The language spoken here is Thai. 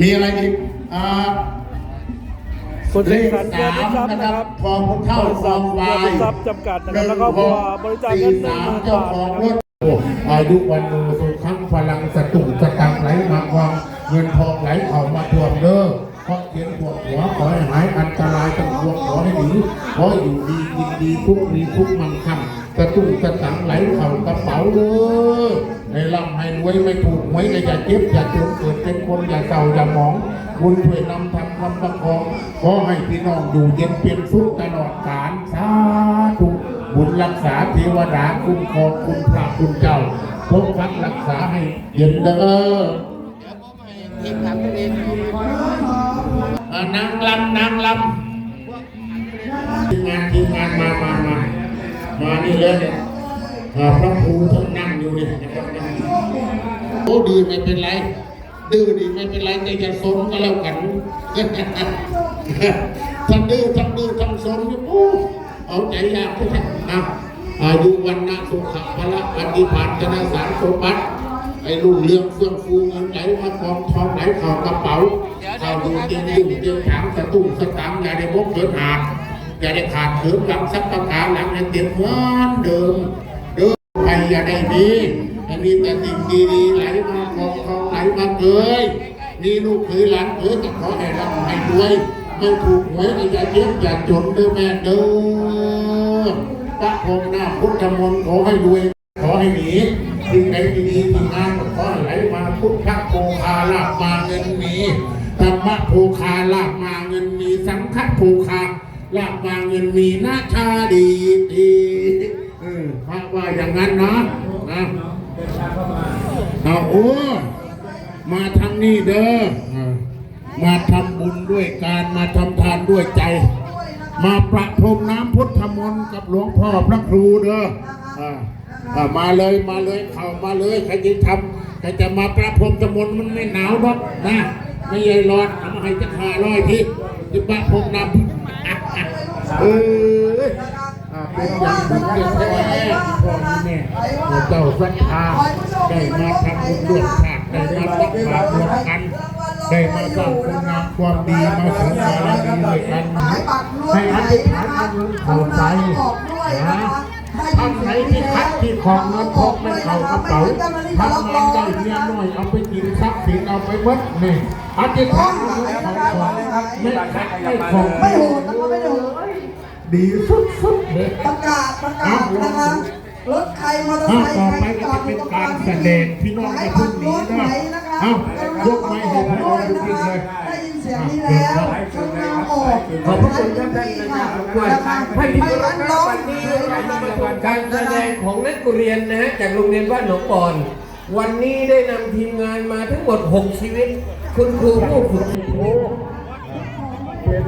มีอะไรอีกอ่าคนเลที่ขสันสามทรัพย์นะนะคครัรับบทองคนเท่าบริทษัอทงวายทรัพย์จำกัดนะครับแล้วก็บัวบริจาคเงินหนึ่งหมื่นเจ้าบาทของนะรครัถบอายุวันโนสุขังพลังสตุงสตังไหลมาวังเงินทองไหลเข้ามาทวงเด้อเพราะเขียนพวกหัวขอให้หายอันตรายตั้งพวกขอให้หนีขออยู่ดีกินดีทุกมีทุกมั่งคั่ง สตุงสตังไหลเข้ากระเป๋าเด้อให้ร่ำให้รวยไม่ถูกหวยอย่าเจ็บอย่าจนเกิดเป็นคนอย่าเศร้าอย่าหมองบุญช่วยนำทำคำประคองขอให้พี่น้องอยู่เย็นเป็นสุขตลอดกาลสาธุบุญรักษาเทวดาคุ้มครองคุณพระคุณเจ้าปกปักรักษาให้เย็นเด้ออ่านางลำนางลำทีมงานทีมงานมามามา มานี่เลยเนี่ยพระครูท่านนั่งอยู่เนี่นะครับโอ้ดีไม่เป็นไรดื้อดีไม่เป็นไรแต่อย่าสนก็แล้วกันทั้งดื้อทั้งดื้อทั้งสนนี่โอ้เอาใจยากทุกท่านอะอายุวันนะสุขะละปฏิภาณธนสารสมบัติไอ้รุ่งเรืองเฟื่องฟูเงินไหลมากองทองไหลเข้ากระเป๋าเข้าดูเตียงยิ่งเตียงถามสตุ้งสตางอย่าได้บกเกินหา อย่าได้ขาดถิมหลังสักประการหลังให้เต็มเหมือนเดิมเดิมไปอย่าได้ดีให้มีแต่สิ่งดีๆไหลมากองทองไหลมาเกยนี่ลูกเคยหลานเคยก็ขอให้ร่ำให้รวยไม่ถูกหวยอย่าเย็บอย่าจนเด้อแม่เด้อพระพรหมหน้าพุทธมนต์ขอให้รวยขอให้หนีสิ่งใดดีๆที่งานขอให้ไหลมาพุทธโภคาลาภมาเงินมีธรรมะโภคาลาภมาเงินมีสังฆโภคา ลาภมาเงินมีนาชาดีดีเออพระว่าอย่างนั้นเนาะนะเอาโอ้มาทางนี้เด้อมาทำบุญด้วยการมาทำทานด้วยใจ มาประพรมน้ำพุทธมนต์กับหลวงพ่อพระครูเด้ออ่ามาเลยมาเลยเข้ามาเลยใครจะทำใครจะมาประพรมน้ำมนต์มันไม่หนาวหรอกนะไม่ใหญ่ร้อนเอามาให้จะขาร้อยที จะประพงนำเออเป็นอย่างบุญเดียแท้พ่อแม่เจ้าสัทธาได้มาทำบุญร่วมชาติได้มาตักบาตรร่วมกันได้มาสร้างคุณงามความดีมาสริมบารมีด้วยกันให้อธิษฐานอันเข้าใจนะ ท่านไหนที่คัดที่ของเงินพกไม่เข้ากระเป๋าทำงานได้เมียน้อยเอาไปกินทรัพย์สินเอาไปหมดนี่อธิษฐานเอาเงินเข้าของไม่คัดไม่ของไม่โหดนะคะไม่โหดดีสุดๆเลยประกาศประกาศนะคะรถใครมอเตอร์อ้าวไซค์ต่อใครไปก็จอจะดอเป็ยู่นตรงกกาลารงแสดงพี่น้องในพื้นที่นะเอ้ายกไม้ให้พระองค์ดูดิเลยได้ยินเสียงนี้แล้วกำลังออกขอบพระคุณท่านท่านนะครับด้วยให้ที่เคารพนะวันการแสดงของนักเรียนนะฮะจากโรงเรียนบ้านหนองบอน วันนี้ได้นำทีมงานมาทั้งหมด 6 ชีวิต คุณครูผู้ฝึกเป็น